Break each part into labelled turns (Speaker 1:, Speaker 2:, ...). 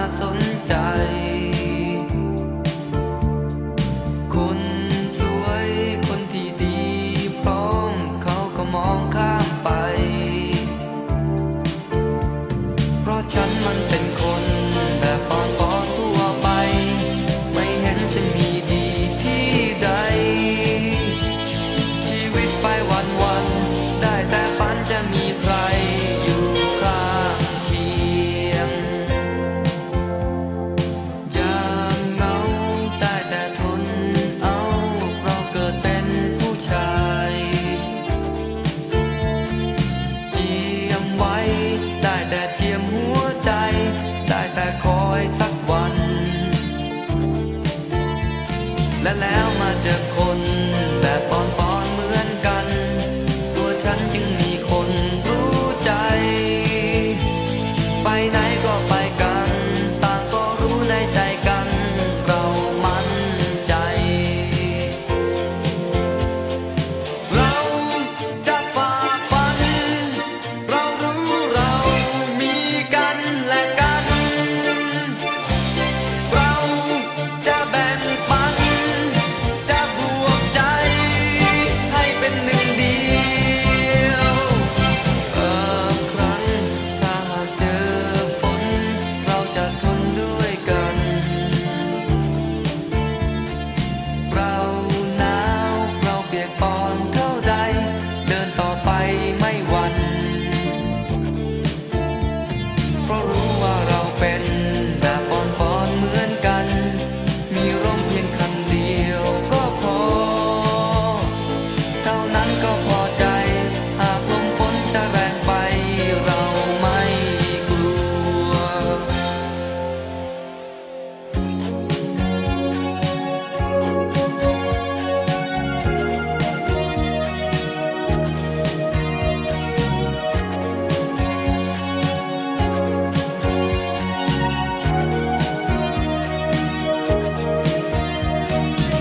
Speaker 1: ากสนใจ ว้สักวัน และแล้วมาเจอคน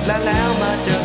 Speaker 1: la lama de